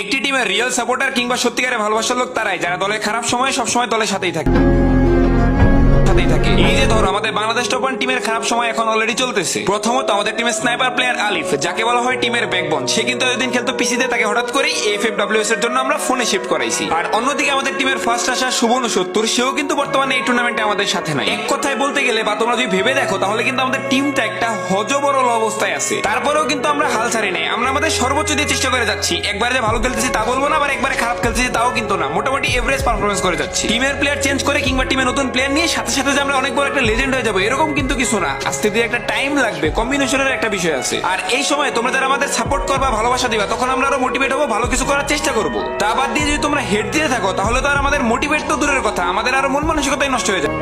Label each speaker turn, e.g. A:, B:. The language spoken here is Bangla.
A: একটি টিমের রিয়েল সাপোর্টার কিংবা সত্যিকারের ভালোবাসার লোক তারাই, যারা দলের খারাপ সময় সবসময় দলের সাথেই থাকে। সাথেই থাকে। এই যে ধরো, আমাদের বাংলাদেশ টপান টিমের খারাপ সময় এখন অলরেডি চলতেছে। প্রথমত আমাদের টিমের স্নাইপার প্লেয়ার আলিফ, যাকে বলা হয় টিমের ব্যাকবোন সে কিন্তু এতদিন খেলতো পিসিতে তাকে হঠাৎ করেই এফ এর জন্য আমরা ফোনে শিফট করাইছি। আর অন্যদিকে আমাদের টিমের ফার্স্ট আসা সুবর্ণ সত্তর, সেও কিন্তু বর্তমানে এই টুর্নামেন্টে আমাদের সাথে নাই। এক কথায় বলতে গেলে বা তোমরা যদি ভেবে দেখো, তাহলে কিন্তু আমাদের টিমটা একটা হজবরল অবস্থায় আছে। তারপরেও কিন্তু আমরা হাল ছাড়ি নাই। আমরা আমাদের সর্বোচ্চ দিয়ে চেষ্টা করে যাচ্ছি। একবারে যে ভালো খেলতেছি তা বলব না, আবার একবারে খারাপ খেলতেছি কিন্তু না। মোটামুটি এভারেজ পারফরমেন্স করে যাচ্ছি। টিমের প্লেয়ার চেঞ্জ করে কিংবা টিমে নতুন প্লেয়ার নিয়ে সাথে সাথে যে আমরা অনেক বড় একটা লেজেন্ড হয়ে যাব, এরকম কিন্তু কিছু না। আস্তে দিয়ে একটা টাইম লাগবে কম্বিনেশনের একটা বিষয় আছে। আর এই সময় তোমরা যারা আমাদের সাপোর্ট করবা, ভালোবাসা দিবা, তখন আমরা আরও মোটিভেট হব, ভালো কিছু করার চেষ্টা করব। তা বাদ দিয়ে যদি তোমরা হেড দিয়ে থাকো, তাহলে তো আর আমাদের মোটিভেট তো দূরের কথা। আমাদের আরও মন মানসিকতাই নষ্ট হয়ে যায়।